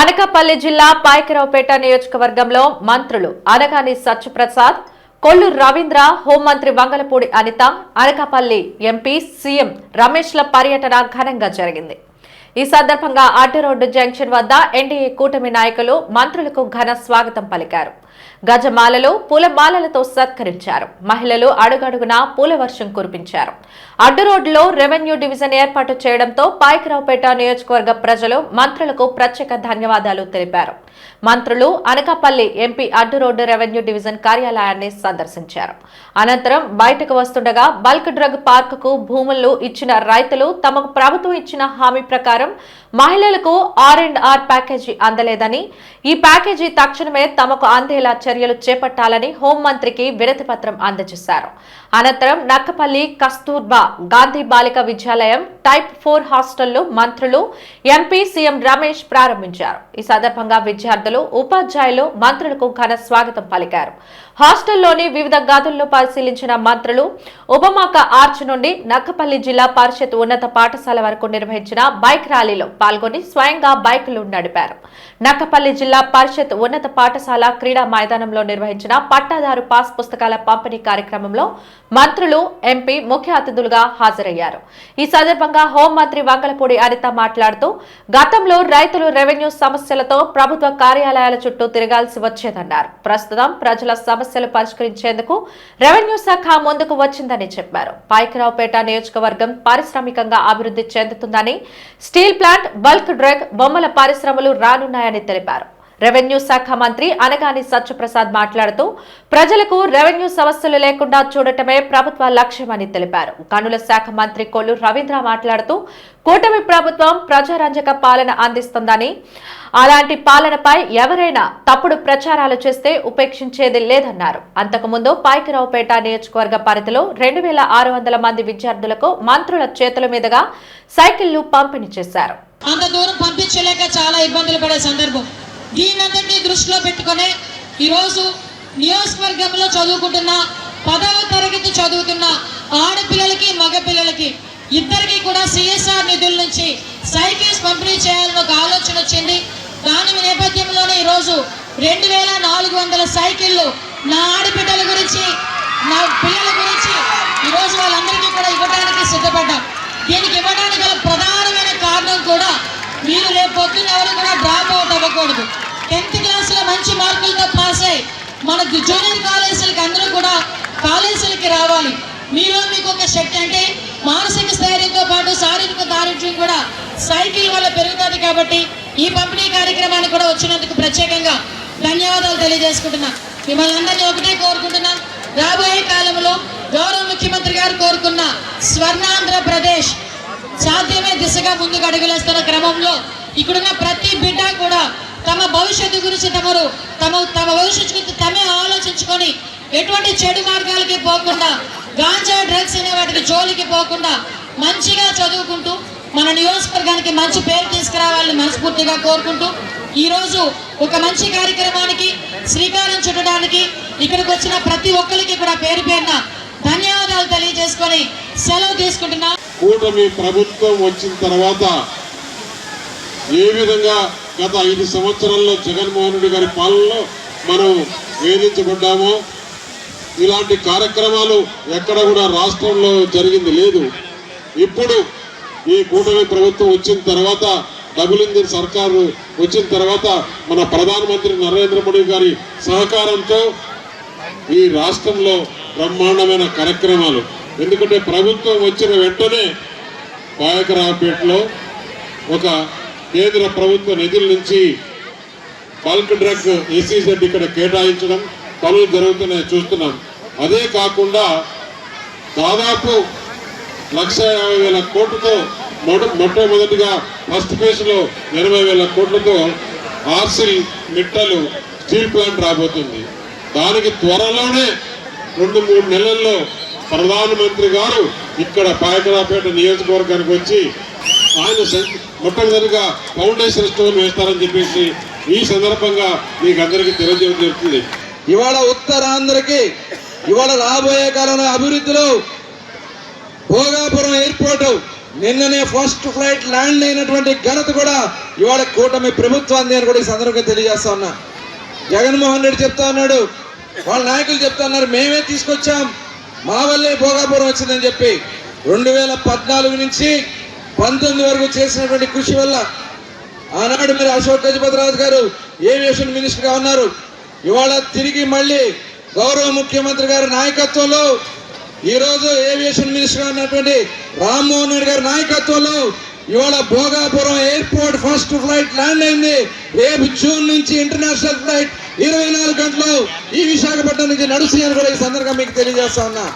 అనకాపల్లి జిల్లా పాయకరావుపేట నియోజకవర్గంలో మంత్రులు అనగాని సత్యప్రసాద్ కొల్లు రవీంద్ర హోంమంత్రి వంగలపూడి అనిత అనకాపల్లి ఎంపీ సీఎం రమేష్ల పర్యటన ఘనంగా జరిగింది. ఈ సందర్భంగా అడ్డు రోడ్డు జంక్షన్ వద్ద ఎన్డీఏ కూటమి నాయకులు మంత్రులకు ఘన స్వాగతం పలికారు. గజమాలలో పూలమాలలతో సత్కరించారు. మహిళలు అడుగడుగునా పూల వర్షం కురిపించారు. అడ్డు రోడ్డులో రెవెన్యూ డివిజన్ ఏర్పాటు చేయడంతో పాయకరావుపేట నియోజకవర్గ ప్రజలు మంత్రులకు ప్రత్యేక ధన్యవాదాలు తెలిపారు. మంత్రులు Anakapalli MP Addu road revenue division కార్యాలయాన్ని సందర్శించారు. అనంతరం బయటకు వస్తుండగా బల్క్ డ్రగ్ పార్క్కు భూములు ఇచ్చిన రైతులు తమకు ప్రభుత్వం ఇచ్చిన హామీ ప్రకారం మహిళలకు ఆర్ అండ్ ఆర్ ప్యాకేజీ అందలేదని ఈ ప్యాకేజీ తక్షణమే తమకు అందేలా చర్యలు చేపట్టాలని హోంమంత్రికి వినతి పత్రం అందజేశారు. అనంతరం నక్కపల్లి కస్తూర్బా గాంధీ బాలిక విద్యాలయం టైప్ ఫోర్ హాస్టల్లో మంత్రులు ఎంపీ సీఎం రమేష్ ప్రారంభించారు. ఈ సందర్భంగా విద్యార్థులు ఉపాధ్యాయులు మంత్రులకు ఘన స్వాగతం పలికారు. హాస్టల్లోని వివిధ గదుల్లో పరిశీలించిన మంత్రులు ఉపమాక ఆర్చ్ నుండి నక్కపల్లి జిల్లా పరిషత్ ఉన్నత పాఠశాల వరకు నిర్వహించిన బైక్ ర్యాలీలో పాల్గొని స్వయంగా బైకులు నడిపారు. నక్కపల్లి జిల్లా పరిషత్ ఉన్నత పాఠశాల క్రీడా మైదానంలో నిర్వహించిన పట్టాదారు పాస్ పుస్తకాల పంపిణీ కార్యక్రమంలో మంత్రులు ఎంపీ ముఖ్య అతిథులుగా హాజరయ్యారు. ఈ సందర్భంగా హోంమంత్రి వంగలపూడి అనిత మాట్లాడుతూ గతంలో రైతులు రెవెన్యూ సమస్యలతో ప్రభుత్వ కార్యాలయాల చుట్టూ తిరగాల్సి వచ్చేదన్నారు. ప్రస్తుతం ప్రజల సమస్యలు పరిష్కరించేందుకు రెవెన్యూ శాఖ ముందుకు వచ్చిందని చెప్పారు. పైకిరావుపేట నియోజకవర్గం పారిశ్రామికంగా అభివృద్ధి చెందుతుందని స్టీల్ ప్లాంట్ బల్క్ డ్రగ్ బొమ్మల పరిశ్రమలు రానున్నాయని తెలిపారు. రెవెన్యూ శాఖ మంత్రి అనగాని సత్యప్రసాద్ మాట్లాడుతూ ప్రజలకు రెవెన్యూ సమస్యలు లేకుండా చూడటమే ప్రభుత్వ లక్ష్యమని తెలిపారు. గనుల శాఖ మంత్రి కొల్లు రవీంద్ర మాట్లాడుతూ కూటమి ప్రభుత్వం ప్రజారంజక పాలన అందిస్తుందని అలాంటి పాలనపై ఎవరైనా తప్పుడు ప్రచారాలు చేస్తే ఉపేక్షించేది లేదన్నారు. అంతకుముందు పాయకరావుపేట నియోజకవర్గ పరిధిలో రెండు వేల ఆరు వందల మంది విద్యార్థులకు మంత్రుల చేతుల మీదుగా సైకిళ్ళు పంపిణీ చేశారు. అంత దూరం పంపించలేక చాలా ఇబ్బందులు పడే సందర్భం. దీనంతటినీ దృష్టిలో పెట్టుకొని ఈరోజు నియోజకవర్గంలో చదువుకుంటున్న పదవ తరగతి చదువుతున్న ఆడపిల్లలకి మగపిల్లలకి ఇద్దరికి కూడా సిఎస్ఆర్ నిధుల నుంచి సైకిల్స్ పంపిణీ చేయాలని ఒక ఆలోచన వచ్చింది. దాని నేపథ్యంలోనే ఈరోజు రెండు వేల నాలుగు వందల సైకిళ్ళు నా ఆడబిడ్డల గురించి నా పిల్లల గురించి ఈరోజు వాళ్ళందరికీ కూడా ఇవ్వడానికి సిద్ధపడ్డాం దీనికి ఇవ్వడానికి గల ప్రధానమైన కారణం కూడా మీరు రేపు పొద్దున్న ఎవరు కూడా ఉండకూడదు టెన్త్ క్లాస్లో మంచి మార్కులతో పాస్ అయ్యి మన జూనియర్ కాలేజీలకి అందరూ కూడా కాలేజీలకి రావాలి. మీలో మీకు ఒక శక్తి అంటే మానసిక స్థైర్యంతో పాటు శారీరక దారిద్ర్యం కూడా సైకిల్ వల్ల పెరుగుతుంది కాబట్టి ఈ పంపిణీ కార్యక్రమానికి కూడా వచ్చినందుకు ప్రత్యేకంగా ధన్యవాదాలు తెలియజేసుకుంటున్నా. మిమ్మల్ని అందరినీ ఒకటే కోరుకుంటున్నా. రాబోయే కాలంలో గౌరవ ముఖ్యమంత్రి గారు కోరుకున్న స్వర్ణాంధ్రప్రదేశ్ సాధ్యమే దిశగా ముందుకు అడుగులేస్తున్న క్రమంలో ఇక్కడున్న ప్రతి బిడ్డ కూడా తమ భవిష్యత్తు గురించి తమరు తమ తమ భవిష్యత్తు గురించి తమే ఆలోచించుకొని ఎటువంటి చెడు మార్గాలకి పోకుండా గాంజా డ్రగ్స్ అనే వాటికి జోలికి పోకుండా మంచిగా చదువుకుంటూ మన నియోజకవర్గానికి మంచి పేరు తీసుకురావాలని మనస్ఫూర్తిగా కోరుకుంటూ ఈరోజు ఒక మంచి కార్యక్రమానికి శ్రీకారం చుట్టడానికి ఇక్కడికి వచ్చిన ప్రతి ఒక్కరికి కూడా పేరు పేరున ధన్యవాదాలు తెలియజేసుకొని సెలవు తీసుకుంటున్నా. కూటమి ప్రభుత్వం వచ్చిన తర్వాత ఏ విధంగా గత ఐదు సంవత్సరాల్లో జగన్మోహన్ రెడ్డి గారి పాలనలో మనం వేధించబడ్డామో ఇలాంటి కార్యక్రమాలు ఎక్కడ కూడా రాష్ట్రంలో జరిగింది లేదు. ఇప్పుడు ఈ కూటమి ప్రభుత్వం వచ్చిన తర్వాత డబుల్ ఇంజిన్ సర్కారు వచ్చిన తర్వాత మన ప్రధానమంత్రి నరేంద్ర మోడీ గారి సహకారంతో ఈ రాష్ట్రంలో బ్రహ్మాండమైన కార్యక్రమాలు. ఎందుకంటే ప్రభుత్వం వచ్చిన వెంటనే పాయకరావుపేటలో ఒక కేంద్ర ప్రభుత్వ నిధుల నుంచి బల్క్ డ్రగ్ ఈసీజెడ్ ఇక్కడ కేటాయించడం పనులు జరుగుతున్నాయి చూస్తున్నాం. అదే కాకుండా దాదాపు లక్ష యాభై వేల కోట్లతో మొట మొట్టమొదటిగా ఫస్ట్ ఫేజ్లో ఎనభై వేల కోట్లతో ఆర్సిల్ మిట్టలు స్టీల్ ప్లాంట్ రాబోతుంది. దానికి త్వరలోనే రెండు మూడు నెలల్లో ప్రధానమంత్రి గారు ఇక్కడ పాయకరాపేట నియోజకవర్గానికి వచ్చి ఆయన సెం- మొట్టమొదటిగా ఫౌండేషన్ స్టోన్ వేస్తారని చెప్పేసి ఈ సందర్భంగా మీకు అందరికీ తెలియజేయడం జరుగుతుంది. ఇవాళ ఉత్తరాంధ్రకి ఇవాళ రాబోయే కాలంలో అభివృద్ధిలో భోగాపురం ఎయిర్పోర్ట్ నిన్ననే ఫస్ట్ ఫ్లైట్ ల్యాండ్ అయినటువంటి ఘనత కూడా ఇవాళ కూటమి ప్రభుత్వాన్ని అని కూడా ఈ సందర్భంగా తెలియజేస్తా ఉన్నా. జగన్మోహన్ రెడ్డి చెప్తా ఉన్నాడు వాళ్ళ నాయకులు చెప్తా ఉన్నారు మేమే తీసుకొచ్చాం మా వల్లే భోగాపురం వచ్చిందని చెప్పి. రెండు వేల పద్నాలుగు నుంచి పంతొమ్మిది వరకు చేసినటువంటి కృషి వల్ల ఆనాడు మరి అశోక్ గజపతిరాజు గారు ఏవియేషన్ మినిస్టర్గా ఉన్నారు. ఇవాళ తిరిగి మళ్ళీ గౌరవ ముఖ్యమంత్రి గారి నాయకత్వంలో ఈరోజు ఏవియేషన్ మినిస్టర్గా ఉన్నటువంటి రామ్మోహన్ రెడ్డి గారి నాయకత్వంలో ఇవాళ Bhogapuram airport first flight land అయింది. రేపు జూన్ నుంచి ఇంటర్నేషనల్ ఫ్లైట్ ఇరవై నాలుగు గంటలు ఈ విశాఖపట్నం నుంచి నడుస్తాయని కూడా ఈ సందర్భంగా మీకు తెలియజేస్తా ఉన్నా.